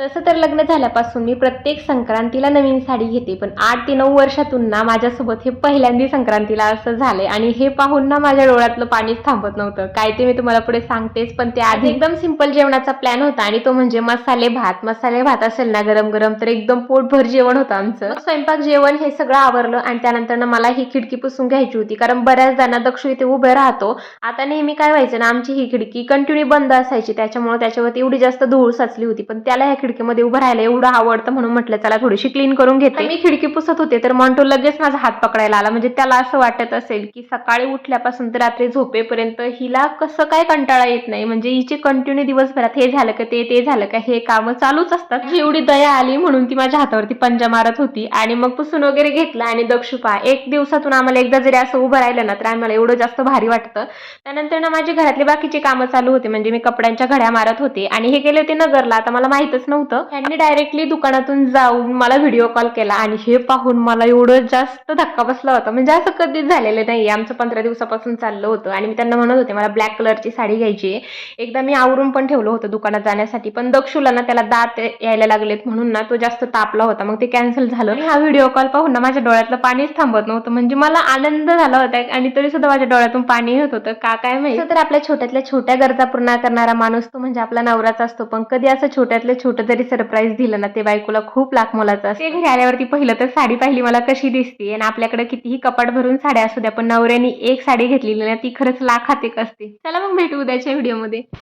तसं तर लग्न झाल्यापासून मी प्रत्येक संक्रांतीला नवीन साडी घेते पण आठ ते नऊ वर्षातून ना माझ्यासोबत हे पहिल्यांदा संक्रांतीला असं झालंय आणि हे पाहून ना माझ्या डोळ्यातलं पाणीच थांबत नव्हतं. काय ते मी तुम्हाला पुढे सांगतेच पण ते आधी एकदम सिंपल जेवणाचा प्लॅन होता आणि तो म्हणजे मसाले भात. मसाले भात असेल ना गरम गरम तर एकदम पोटभर जेवण होतं आमचं. स्वयंपाक जेवण हे सगळं आवरलं आणि त्यानंतर ना मला ही खिडकी पुसून घ्यायची होती कारण बऱ्याचदा ना दक्षू इथे उभे राहतो. आता नेहमी काय व्हायचं ना आमची ही खिडकी कंटिन्यू बंद असायची त्याच्यामुळे त्याच्यावरती एवढी जास्त धूळ साचली होती पण त्याला खिडकीमध्ये उभं राहायला एवढं आवडतं म्हणून म्हटलं चला थोडीशी क्लीन करून घेते. मी खिडकी पुसत होते तर मॉन्टो लगेच माझा हात पकडायला आला. म्हणजे त्याला असं वाटत असेल की सकाळी उठल्यापासून तर रात्री झोपेपर्यंत हिला कसं काय कंटाळा येत नाही. म्हणजे हिचे कंटिन्यू दिवसभरात हे झालं का ते ते झालं का हे कामं चालूच असतात. ही एवढी दया आली म्हणून ती माझ्या हातावरती पंजा मारत होती आणि मग पुसून वगैरे घेतलं. आणि दक्षुपा एक दिवसातून आम्हाला एकदा जरी असं उभं राहिलं ना तर आम्हाला एवढं जास्त भारी वाटतं. त्यानंतर ना माझे घरातले बाकीचे कामं चालू होते. म्हणजे मी कपड्यांच्या घड्या मारत होते. आणि हे गेले होते नगरला. आता मला माहितच नव्हतं. त्यांनी डायरेक्टली दुकानातून जाऊन मला व्हिडिओ कॉल केला आणि हे पाहून मला एवढं जास्त धक्का बसला होता. म्हणजे असं कधीच झालेलं नाही आमचं पंधरा दिवसापासून चाललं होतं आणि मी त्यांना म्हणत होते मला ब्लॅक कलरची साडी घ्यायची आहे. एकदा मी आवरून पण ठेवलं होतं दुकानात जाण्यासाठी पण दक्षूला ना त्याला दात यायला लागलेत म्हणून ना तो जास्त तापला होता. मग ते कॅन्सल झालं. हा व्हिडिओ कॉल पाहून ना माझ्या डोळ्यातलं पाणीच थांबत नव्हतं. म्हणजे मला आनंद झाला होता आणि तरी सुद्धा माझ्या डोळ्यातून पाणी येत होतं. का काय माहिती? तर आपल्या छोट्यातल्या छोट्या गरजा पूर्ण करणारा माणूस तो म्हणजे आपला नवराच असतो. पण कधी असं छोट्यातलं छोटं जरी सरप्राईज दिलं ना ते बायकोला खूप लाख मोलाचं असते. घरी आल्यावरती पहिलं तर साडी पाहिली मला कशी दिसते. आणि आपल्याकडे कितीही कपाट भरून साड्या असू द्या पण नवऱ्याने एक साडी घेतलेली ना ती खरंच लाखात एक असते. चला मग भेटू उद्याच्या व्हिडिओमध्ये